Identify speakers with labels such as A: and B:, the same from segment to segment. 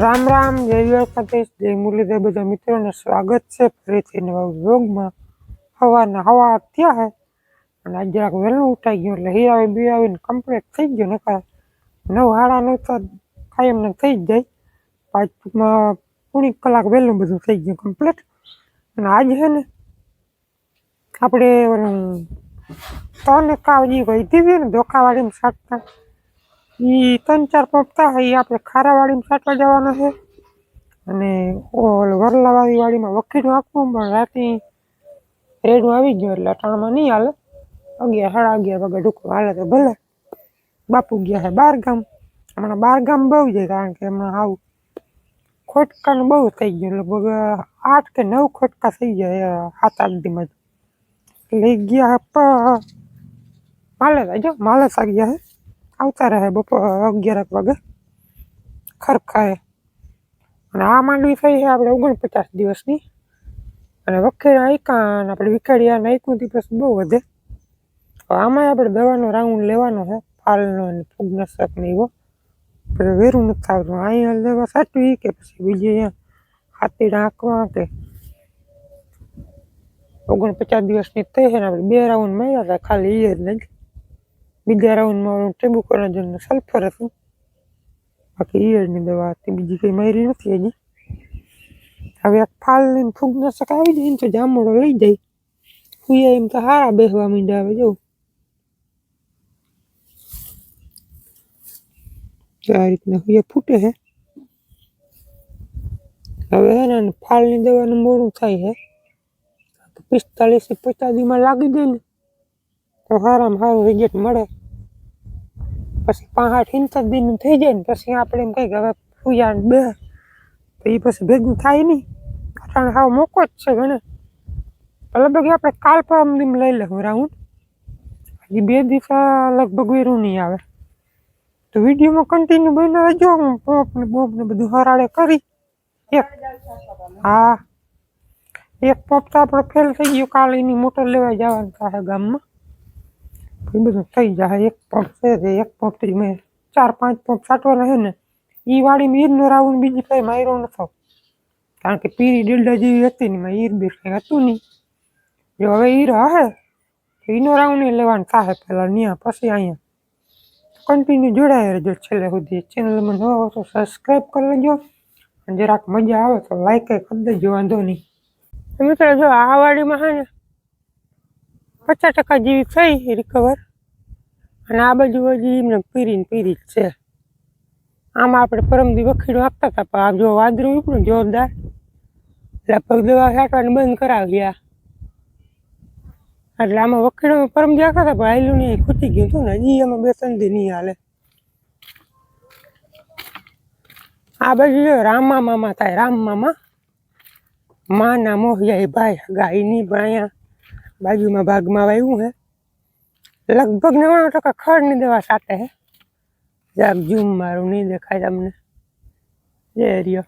A: રામ રામ, જય દ્વારકાધીશ, જય મુરલીધર, બધા મિત્રોને સ્વાગત છે ફરીથી નવા વ્લોગમાં. સવારના હવા થયા છે અને આજે જરાક વહેલું ઉઠાઈ ગયું, એટલે હીરાવે બિરાવીને કમ્પ્લીટ થઈ ગયું, નકર નવ હાડા નવ તો કાયમને થઈ જ જાય. પાંચ ટૂંકમાં પૂણી કલાક વહેલું બધું થઈ ગયું કમ્પ્લીટ અને આજે છે ને, આપણે ઓલું ત્રણ કાવજી વહી હતી ને ધોકાવાળીને સાટતા ઈ ત્રણ ચાર પંપતા એ આપણે ખારાવાડીમાં છાંટવા જવાના છે. અને ઓલ વરલાવાળી વાડીમાં વખીનું આપવું પણ રાતે રેડું આવી ગયું એટલે અટાણમાં નહીં હાલે. અગિયાર સાડા અગિયાર વાગે ઢુકડું હાલે તો ભલે. બાપુ ગયા છે બાર ગામ હમણાં બાર ગામ બહુ જાય કારણ કે હમણાં આવું ખોટકાનું બહુ થઈ ગયું, લગભગ આઠ કે નવ ખોટકા થઈ ગયા સાત આઠ દીમાં લઈ ગયા પ- માલે જો, માલે સાગ્યા ગયા છે. આવતા રહે બપોર અગિયારક વાગે. ખરખાએ. અને આ માંડવી થઈ છે આપણે ઓગણપચાસ દિવસની. અને વખેડા એકાન આપણે વિખાડિયા નાખ્યું દિવસ બહુ વધે. તો આમાં આપણે દવાનો રાઉન્ડ લેવાનો છે. ફાલનો અને ફૂગનાશક ને એવો આપણે વેરું નથી આવતું અહીંયા લેવા સાચવી કે પછી બીજે અહીંયા હાથી નાખવા કે ઓગણપચાસ દિવસની થઈ છે ને આપણે બે રાઉન્ડ માર્યા હતા. ખાલી એ જ નહીં. બીજા રાઉન્ડમાં ટેબુકોનાજન સલ્ફર હતું બાકી ઈયળની દવા હતી બીજી કંઈ મારી નથી હજી હવે આ ફાલની ને ફૂગનાશક આવી જાય ને તો જામડો લઈ જાય હુયા એમ તો હારા બેસવા માંડ્યા આવે જો જો આ રીતના હુયા ફૂટે છે હવે હે ને ફાલની દવાનું મોડું થાય છે પિસ્તાલીસ પચાસ લાગી જાય ને સારામાં સારું રિઝલ્ટ મળે. પછી પાંચ ઇંતર દિન થઈ જાય ને પછી આપણે એમ કહીએ કે હવે પૂજા ને બે. તો એ પછી ભેગું થાય નહીં અટાણે હાવ મોકો જ છે ઘણે. લગભગ આપણે કાલ પરમ દિન લઈ લેવું રાઉન્ડ. હજી બે દિવસ લગભગ વેરું નહીં આવે. તો વિડીયોમાં કન્ટિન્યુ બને રહેજો. હું પોપ ને બોપ ને બધું હરાડે કરી. એક. હા. એક પોપ તો આપણો ફેલ થઈ ગયો. કાલે એની મોટર લેવા જવાનું થાય ગામમાં. એ બધું થઈ જાય, એક પંપ છે એક પંપથી મેં ચાર, પાંચ પંપ છાંટવાના છે ને એ વાળી ઈરનો રાઉન્ડ બીજી કઈ માર્યો નતો. કારણ કે પીરી ડેલ્ડા જેવી હતી ને ઈર બીર કંઈ હતું નહીં. જો હવે ઈર હશે એનો રાઉન્ડ લેવાનું થાય પહેલાં ત્યાં પછી અહીંયા. કન્ટિન્યુ જોડાયા રહેજો છેલ્લે સુધી. ચેનલમાં નવા હો તો સબસ્ક્રાઈબ કરી લેજો. અને જરાક મજા આવે તો લાઈક કરી દેજો, વાંધો નહીં. મિત્રો, જો આ વાડીમાં છે ને પચાસ ટકા જેવી થઈ રિકવર અને આ બાજુ હજી એમને પીરીને પીરી જ છે. આમાં આપણે પરમદી વખીડો આપતા હતા, પણ આ જો વાદળું ઉપડું જોરદાર, લગભગ દવા છાંટવાની બંધ કરાવ્યા એટલે આમાં વખીડો પરમદી આપતા હતા, પણ આયલું નહીં ખૂટી ગયું હતું ને, હજી એમાં બે ત્રણ દી નહીં હાલે. આ બાજુ જો રામા મામા થાય, રામ મામા. માના મોહિયા ભાઈ ગાયની પણ અહીંયા બાજુમાં ભાગમાં વાવ્યું હે. લગભગ નવ્વાણું ટકા ખડની દવા સાથે હે. જરાક ઝૂમ મારું નહીં દેખાય તમને. જે રહ્યો.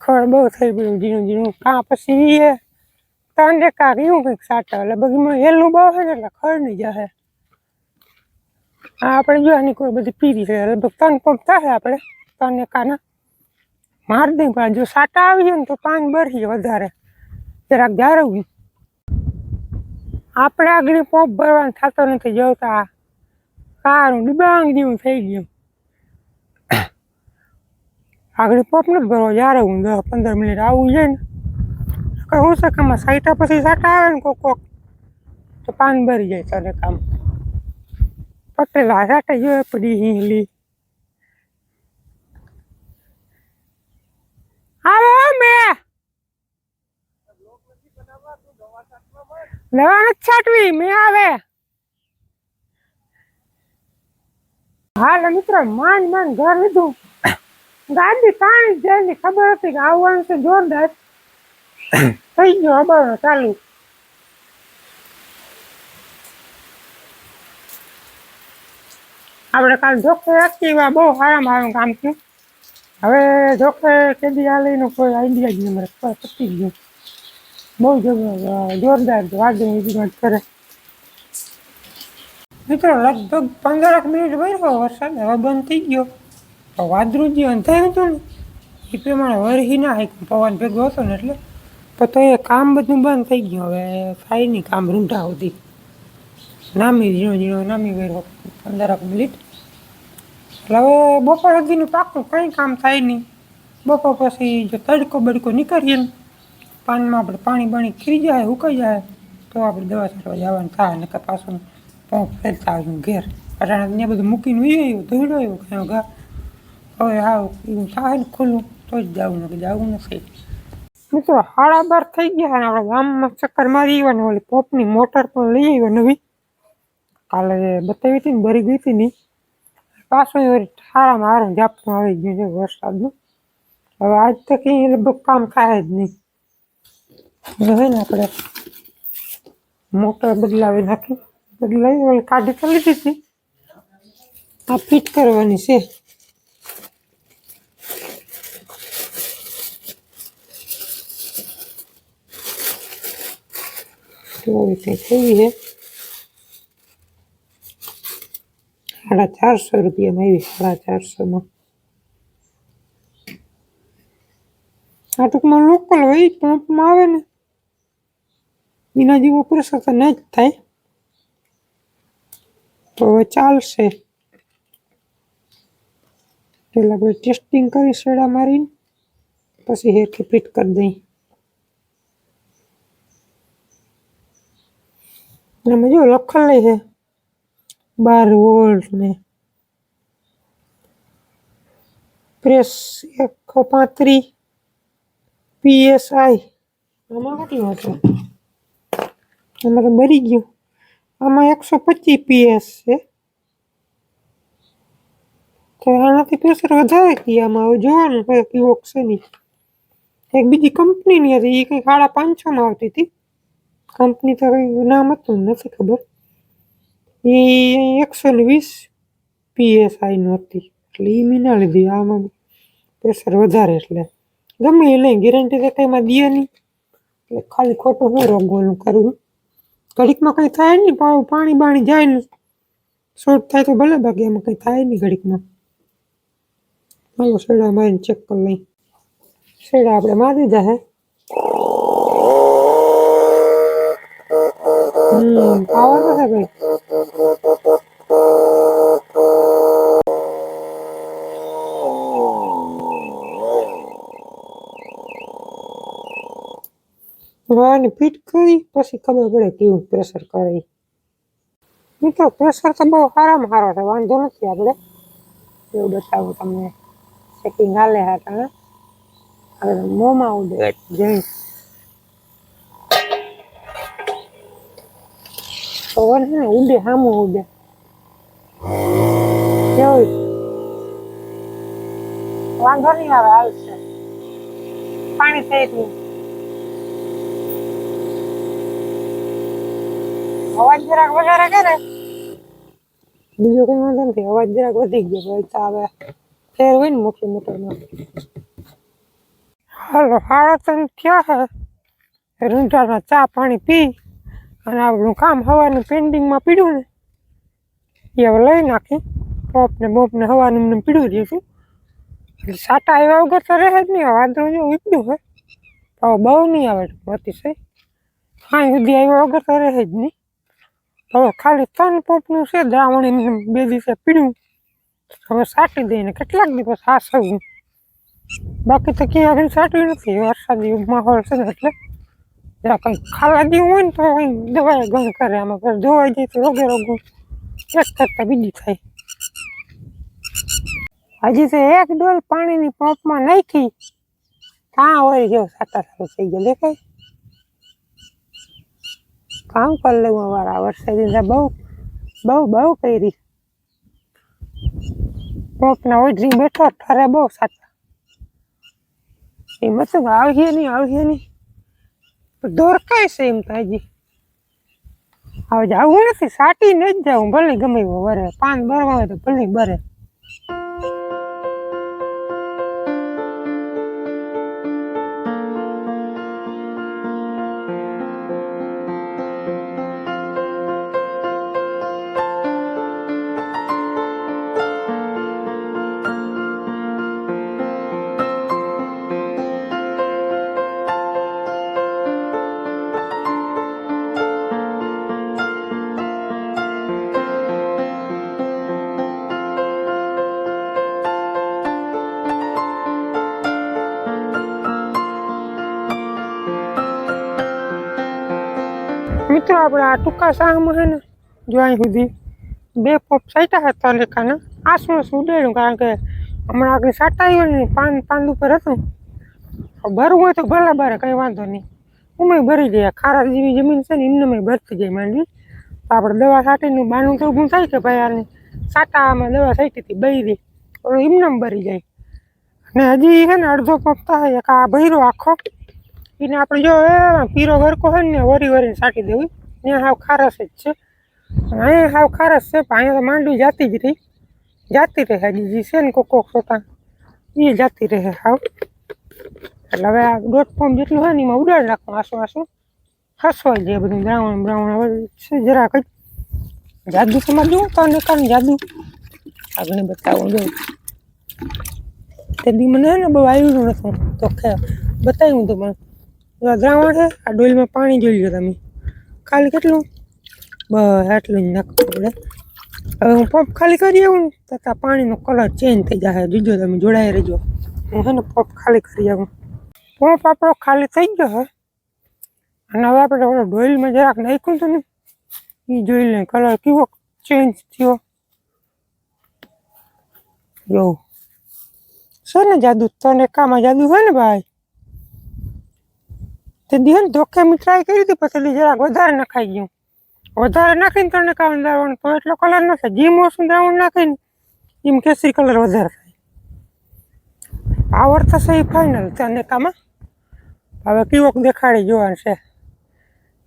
A: ખડ બહુ થઈ ગયું, ઝીણું ઝીણું. કાં પછી એ ત્રણ એકા રહ્યું કંઈક સાટા લગભગ બગીમાં હેલું બહુ હે એટલે ખડ નહીં જશે આ આપણે જો આની કોઈ બધી પીરી છે, લગભગ ત્રણ પંપ થશે આપણે, ત્રણ એકાના માર દઈ પણ જો સાટા આવી ને તો પાન ભરીએ વધારે. જરાક જાળવવી. આપણે આગળ પોપ ભરવાનું થતો નથી જોતા. સારું, ડિબાંગ જેવું થઈ ગયું. આગળ પોપ નથી ભરવા, જાળવવું. દસ, પંદર મિનિટ આવવું જાય ને. હું છે કામાં સાઈટા પછી સાટા આવે ને કોક કોક. તો પાન ભરી જાય તને કામ. પટેલા સાટા જોઈએ પડી હિંગલી. આવે મે લેવાનું છાંટવી મેં આવે. હાલ, મિત્રો, માંડ માન ઘર લીધું. ગાડી તાણી જ જાય ની ખબર હતી કે આવવાનું છે જોરદાર. થઈ ગયો અબારો ચાલુ. આપણે કાલ જોકે એક્ટિવા બહુ સારામાં સારું કામ થયું. હવે જોકે કેદી આ લઈને કોઈ આઈડિયા જ નહીં મળે પતી ગયું બહુ જોરદાર વાદળી વિધિવત કરે. મિત્રો, લગભગ પંદરક મિનિટ વર્યો વરસાદ, હવે બંધ થઈ ગયો. તો વાદળું જે અંધાયું હતું ને, એ પ્રમાણે વરહી ના હાઈ પવન ભેગો હતો ને એટલે. પણ તો એ કામ બધું બંધ થઈ ગયું. હવે થાય નહીં કામ રૂંઢા સુધી. નામી ઝીણો ઝીણો નામી ગયો પંદરક મિનિટ. એટલે હવે બપોર સુધીનું પાકું કંઈ કામ થાય નહીં. બપોર પછી જો તડકો બડકો નીકળીએ ને, પાનમાં આપણે પાણી બાણી ખીરી જાય ઉકાઈ જાય, તો આપણે દવા છાંટવા જવાનું થાય, નકર પાછું પંપ ફેરતા આવ્યું ઘેર. અટાણે ત્યાં બધું મૂકીને ઉઈ આવ્યું ધોઈડો આવ્યું કાંઈ ઘા હવે હા એવું થાય ને ખુલ્લું, તો જ જવું નથી જવું નથી. મિત્રો સાડા બાર થઈ ગયા અને આપણે ગામમાં ચક્કર મારી આવ્યા ને ઓલી પોપની મોટર પણ લઈ આવ્યો નવી. કાલે બતાવી હતી ને ભરી ગઈ હતી ની પાછું એ વળી સારામાં સારું ઝાપટું આવી ગયું છે વરસાદનું હવે આજ તો કંઈ લગભગ કામ થાય જ નહીં હવે ને આપણે મોટર બદલાવી નાખી બદલાવી ઓલી કાઢી તો લીધી હતી આ ફિટ કરવાની છે તો આવી રીતે થઈ છે સાડા ચારસો રૂપિયામાં આવી સાડા ચારસોમાં આ ટૂંકમાં લોકલ હોય પંપમાં આવે ને એના જેવો પ્રેશર તો નહીં જ થાય તો હવે ચાલશે પહેલાં આપણે ટેસ્ટિંગ કરી શેડા મારીને પછી હેરથી ફિટ કરી દઈ એમાં જો લખેલ છે બાર વોલ્ટ ને પ્રેસ એકસો પાંત્રીસ પીએસઆઈ આમાં કેટલું હતું આમાં તો મરી ગયું આમાં એકસો પચીસ પીએસ છે તો આનાથી પ્રેશર વધારે હતી આમાં હવે જોવાનું હવે કેવો છે નહીં એક બીજી કંપનીની હતી એ કંઈક સાડા પાંચસોમાં આવતી હતી કંપની તો કંઈ નામ હતું નથી ખબર એ એકસો ને વીસ પીએસઆઈનું હતી. એટલે એ મેં ના લીધી. આમાં પ્રેશર વધારે એટલે. ગમે એ લઈ ગેરંટી તો કંઈમાં દે નહીં. એટલે ખાલી ખોટું હું રોગવાનું કરવું ઘડીકમાં કંઈ થાય નહીં પાણી બાણી જાય નહીં. શોર્ટ થાય તો ભલે, બાકી એમાં કંઈ થાય નહીં ઘડીકમાં. હાલો શેડા મારીને ચેક કરી લઈ શેડા આપણે મારી દીધા હે. પાવર નથી વાળને ફિટ કરી પછી ખબર પડે કેવું પ્રેશર કરે ઈ. મિત્રો પ્રેશર તો બહુ સારામાં સારો છે વાંધો નથી આપણે એવું બતાવું તમને સેટિંગ હાલે હાટાને હવે મોંમાં ઉડે જઈ પવન છે ને ઉડે સામું ઉડે. કેવું? વાંધો નહીં આવે, આવશે. પાણી થઈ અવાજ જરાક વધારે કરે બીજો કઈ વાંધો નથી, અવાજ જરાક વધી ગયો હોય તો હવે ફેર હોય ને મોટી મોટરમાં હાલો સાડા ત્રણ થયા છે રૂંઢાના ચા પાણી પી. અને આપણું કામ હવાનું પેન્ડિંગમાં પીડ્યું ને, એ હવે લઈ નાખી. પોપને બોપને હવાનું એમને પીડ્યું દઈશું એટલે સાટા આવ્યા વગર તો રહે જ નહીં વાંધો જો ઉપડ્યું હોય. તો બહુ નહીં આવે, અતિશય. કાંઈ સુધી આવ્યા વગર તો રહે જ નહીં. હવે ખાલી ત્રણ પોપનું છે દ્રાવણી બે દિવસે પીડ્યું. હવે સાટી દઈને કેટલાક દિવસ હાસવું બાકી તો ક્યાં આગળ સાટવી નથી. વરસાદી માહોલ છે ને એટલે. જરા કંઈક ખાવા દેવું હોય ને તો કંઈ દવા ગણ કરે, આમાં પર ધોવાઈ જાય તો રોગે રોગો એક કરતાં બીજી થાય હજી તો એક ડોલ પાણીની પંપમાં નાખી. કાં હોય જેવો સાતા સારું થઈ ગયો. દેખાય? કામ કરી લેવું અમારા વરસાદી બહુ બહુ બહુ કરી. પંપના ઓઢરી બેઠો, ઠરે બહુ સાટા એમાં શું આવશે નહીં આવશે નહીં. દોરકાય છે એમ તો હજી. હવે જાવું નથી સાટીને જ જાઉં, ભલે ગમે એવું વરે. પાન બરવા હોય તો ભલે બરે. આપણે આ ટૂંકા શાહમાં છે ને, જો અહીં સુધી બે પોપ સાઈટા હતા લેખાના. આસમાં સુડાડ્યું કારણ કે હમણાં આગળ સાટા આવ્યો ને, પાન પાન ઉપર હતું. ભરવું હોય તો ભલે બારે, કંઈ વાંધો નહીં. ઉમે ભરી જાય ખારા જેવી જમીન છે ને, એમને ભરતી જાય માંડવી તો આપણે દવા છાંટીને બાનું તો ઊભું થાય કે ભાઈ આને સાટામાં દવા છાંટી હતી દે તો એમને ભરી જાય. અને હજી છે ને અડધો પંપ થાય એક આ ભૈરો આખો. એને આપણે જો પીરો ગરકો હોય ને, વરી વરીને સાટી દેવી. ત્યાં હાવ ખારસ જ છે. અહીંયા હાવ ખારસ છે, પણ અહીંયા તો માંડવી જાતી જ રહી. જાતી રહે હજી છે ને કોક કોક એ જાતી રહે હાવ. એટલે હવે આ દોઢ પંપ જેટલું હોય ને એમાં ઉડાડ નાખવું આસુ આસુ. હસવાઈ જાય બધું બ્રાઉન બ્રાઉન હવે છે, જરાક જ. જાદુ તમારે જોવું તો ને કારણે જાદુ આગળ બતાવું જોઉં તે દી મને ને બહુ આવ્યું નતું તો ખે, બતાવ્યું તો પણ. દ્રાવણ છે, આ ડોલમાં પાણી જોઈ લો તમે. ખાલી કેટલું? બસ આટલું જ નાખવું પડે. હવે હું પંપ ખાલી કરી આવું તથા પાણીનો કલર ચેન્જ થઈ જાય જોજો તમે, જોડાઈ રહેજો. હું છે ને પંપ ખાલી કરી આવું. પંપ આપણો ખાલી થઈ ગયો હે. અને હવે આપણે ઓલો ડોઈલમાં જરાક નાખ્યું હતું ને, એ જોઈ લે કલર કેવો ચેન્જ થયો? જો. છે ને જાદુ, તને કામાં જાદુ હોય ને ભાઈ? તે ધોકે મેં ટ્રાય કરી હતી, પછી જરાક વધારે નખાઈ ગયું. વધારે નાખીને તને કામ દ્રાવણ તો એટલો કલર ન થાય. જે ઓછું દ્રાવણ નાખીને, એમ કેસરી કલર વધારે થાય. આવડ થશે એ ફાઇનલ તને કામાં હવે કીવોક દેખાડી જોવાનું છે.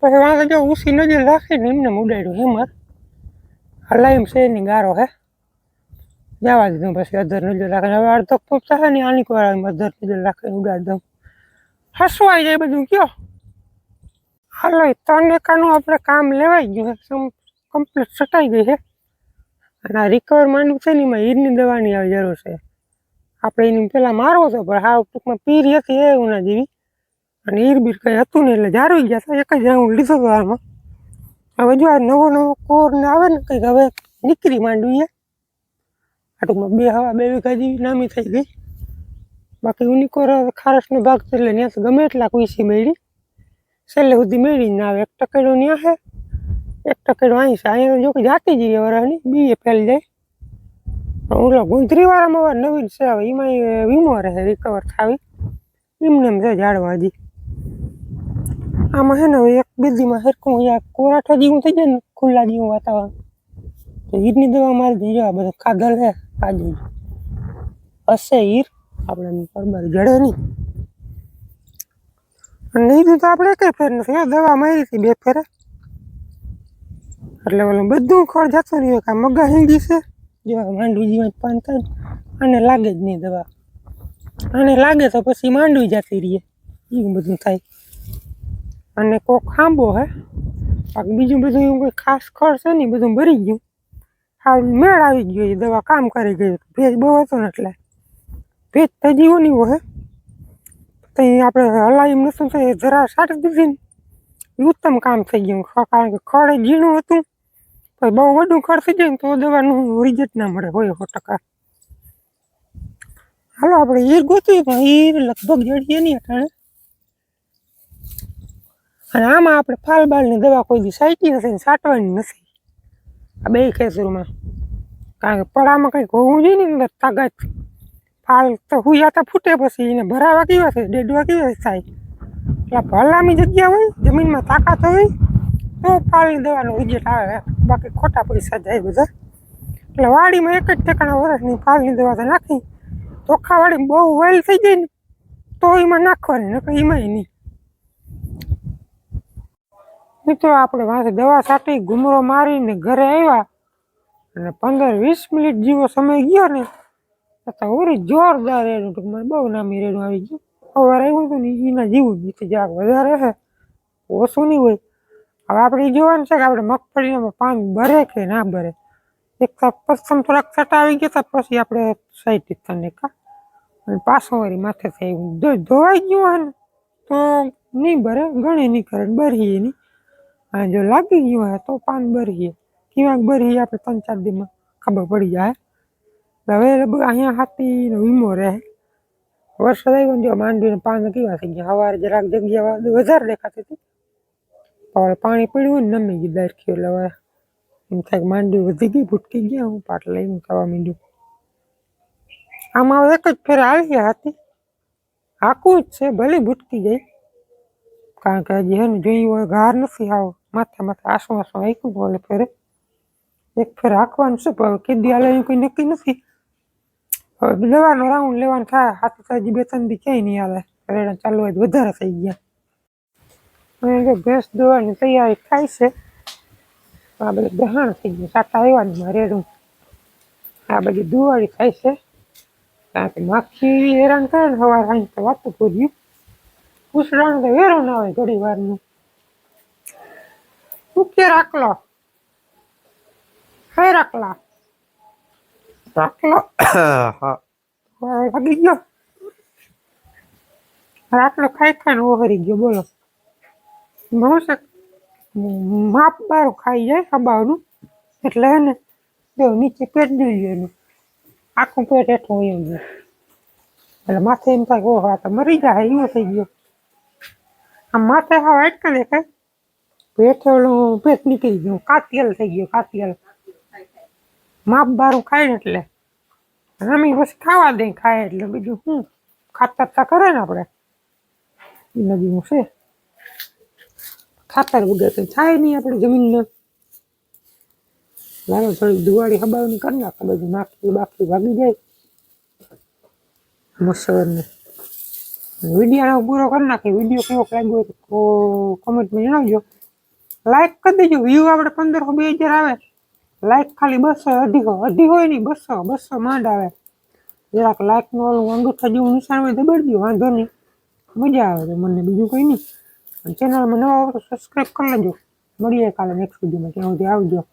A: પછી વાંધો જો ઉસી નજર રાખીને એમને ઉડાડ્યું હેમર હલાઈમ છે એની ગારો હે? જવા દીધું પછી અધર નજર રાખીને. હવે અડધો ફૂટ થાય ને આની વાર અધર નજર રાખીને ઉડાડી દઉં. હસવાઈ જાય બધું, કયો? હાલો, એ ત્રણ એકાનું આપણે કામ લેવાઈ ગયું છે કમ્પ્લીટ સટાઈ ગઈ છે. અને આ રિકવર માંડવું છે ને, એમાં હીરની દવાની આવી જરૂર છે. આપણે એની પહેલાં મારવો હતો પણ હા ટૂંકમાં પીરી હતી એ ઉના જેવી. અને હીર બીર કંઈ હતું ને એટલે જારવી ગયા હતા. એક જ રાઉન્ડ લીધો હતો આમાં હવે જો આ નવો નવો કોર ને આવે ને, કંઈક હવે નીકળી માંડવી આ ટૂંકમાં બે હવા બે વીઘા જેવી નામી થઈ ગઈ. બાકી યુનિકોર ખારસનો ભાગ છે એટલે ત્યાં ગમે એટલા કુઈસી મેળી છેલ્લે સુધી મેળી ના આવે. એક ટકેડો ત્યાં છે એક ટકેડો અહીં છે. અહીંયા જો કે જાતી જઈએ વરાની એ ફેલ જાય. ઓલો ગુંદરીવાળામાં વાર નવીન છે હવે. એમાં વીમો રહે રિકવર થાવી. એમને એમ છે ઝાડવા હજી આમાં છે ને હવે એક બીજીમાં અહીંયા કોરાઠા જેવું થઈ જાય ને, ખુલ્લા જેવું વાતાવરણ. તો હીરની દવા મારી દઈએ આ બધા કાગળ છે કાજુ હશે હીર આપણે બરાબર જડે નહીં. અને હીર તો આપણે કઈ ફેર નથી. દવા મારી હતી બે ફેરે. એટલે ઓલું બધું ખોળ જતું રહ્યું હોય કે આ મગા હિંડી છે. જો આ માંડવી જીવન પાન થાય અને લાગે જ નહીં દવા. આને લાગે તો પછી માંડવી જતી રહીએ. એવું બધું થાય. અને કોક ખાંબો હે. બાકી બીજું બધું એવું કોઈ ખાસ ખર છે નહીં. બધું ભરી ગયું. હા મેળ આવી ગયો એ દવા. કામ કરી ગયું. ભેજ બહુ હતો ને એટલે. ભેજ તો જીવો નહીં હોય. તો આપણે હલાવી મૂકશું તો જરા સાટી દીધી ને. ઉત્તમ કામ થઈ ગયું. કારણ કે ખડ ઝીણું હતું. પછી બહુ વધુ ખડ થઈ જાય ને તો દવાનું રિઝલ્ટ ના મળે હોય સો ટકા. હાલો, આપણે ઈર ગોતી પણ ઈર લગભગ જડીએ નહીં અટાણે. અને આમાં આપણે ફાલ બાલની દવા કોઈ દી સાઈટી નથી સાટવાની નથી. આ બે ખેસરમાં કારણ કે પડામાં કંઈક હોવું જોઈએ ને અંદર તાકાત. ફાલ તો હુયાતા ફૂટે પછી એને ભરાવા કેવા થાય ડેડવા કેવા થાય એટલે ભલામી જગ્યા હોય, જમીનમાં તાકાત હોય, તો ફાલની દવાનો રિઝલ્ટ આવે બાકી ખોટા પૈસા જાય બધા. એટલે વાડીમાં એક જ ઠેકાણા વરસની ફાલની દવા તો નાખી. ચોખાવાળી બહુ વેલ થઈ જાય ને, તો એમાં નાખવાની, નકર એમાંય નહીં. મિત્રો, આપણે વાંચે દવા છાંટી ઘૂમરો મારીને ઘરે આવ્યા. અને પંદર વીસ મિનિટ જેવો સમય ગયો ને છતાં ઓરી જોરદાર રેડું ટૂંકમાં, બહુ નામી રેડું આવી ગયું. સવારે આવ્યું હતું ને એના જેવું જ નીચે જરાક વધારે છે ઓછું નહીં હોય. હવે આપણે જોવાનું છે કે આપણે મગફળીમાં પાન ભરે કે ના ભરે. એક પ્રથમ થોડાક છટા આવી ગયા પછી આપણે સાઈડ તને કા. અને પાછો વળી માથે થઈ જો ધોવાઈ ગયું હોય ને, તો નહીં ભરે ઘણી નહીં કરે બરીએ નહીં. અને જો લાગી ગયું હોય તો પાન ભરીએ કેવાક ભરીએ આપણે ત્રણ ચાર દીમાં ખબર પડી જાય. હવે અહીંયા હાથી વીમો રહે. વરસાદ આવ્યો ને જો માંડવીને પાન કેવા થઈ ગયા. સવારે જરાક જગ્યા વધારે દેખાતી હતી. પણ પાણી પડ્યું ને નમી ગયું દારખ્યું એટલે હવે એમ થાય માંડવી વધી ગઈ, ભૂટકી ગયા, હું પાટ લઈને ખાવા માંડ્યું. આમાં હવે એક જ ફેર આવી હતી આખું જ છે, ભલે ભૂટકી જાય કારણ કે હજી એને જોયું હોય ગાર નથી આવો. માથે માથે આસું આસું આખ્યું બોલે ફેરે. એક ફેર હાંકવાનું છે, પણ કેદી હાલે કંઈ નક્કી નથી. હવે લેવાનો, રાઉન્ડ લેવાનું થાય હાથ હજી બે ત્રણ દી ક્યાંય નહીં હાલે. રેડા ચાલુ હોય વધારે થઈ ગયા. ભેંસ દોવાની તૈયારી થાય છે. આ બધું દહાણ થઈ ગયું. સાટા આવ્યા રેડું આ બધી દુવાળી થાય છે. કારણ કે માખી હેરાન કરે ને સવાર સાંજ તો વાતું પૂર્યું ઉસરાણ તો વેરો ના હોય ઘડી વારનું. ઉકે રાખલો. હે રાખલા. હા ભાગી ગયો રાખલો ખાઈ ખાઈને ઓહરી ગયો બોલો બહુ છે માપ બારું ખાઈ જાય હબાવનું એટલે એને જો નીચે પેટ દઈ એનું આખું પેટ હેઠું હોય એમ એટલે માથે એમ થાય ઓહો આ તો મરી જાય એવો થઈ ગયો આમ માથે હાવ અટકે દેખાય પેટ ઓલું પેટ નીકળી ગયું કાતિયલ થઈ ગયું કાતિયલ માપ બારું ખાય એટલે. રમી પછી ખાવા દે, ખાય એટલે બીજું શું? ખાતર કરે ને આપણે એ નદીનું છે. ખાતર વગર કંઈ થાય નહીં આપણી જમીનને લાલો થોડી દુવાળી હબાવની કરી નાખે, બધું નાખી બાકી ભાગી જાય. મસરને વીડિયો પૂરો કરી નાખી વીડિયો કેવો લાગ્યો કમેન્ટમાં જણાવજો. લાઈક કરી દેજો. વ્યૂ આપણે પંદરસો બે હજાર આવે. લાઈક ખાલી બસો અઢીસો અઢી હોય નહીં, બસો બસો માંડ આવે. જરાક લાઈકનું ઓલું અંગૂઠા જેવું નિશાન હોય દબાડી દો, વાંધો નહીં. મજા આવે તો મને, બીજું કંઈ નહીં. ચેનલમાં નવા આવો તો સબસ્ક્રાઈબ કરી લેજો. મળીએ કાલે નેક્સ્ટ વિડીયોમાં ત્યાં સુધી આવજો.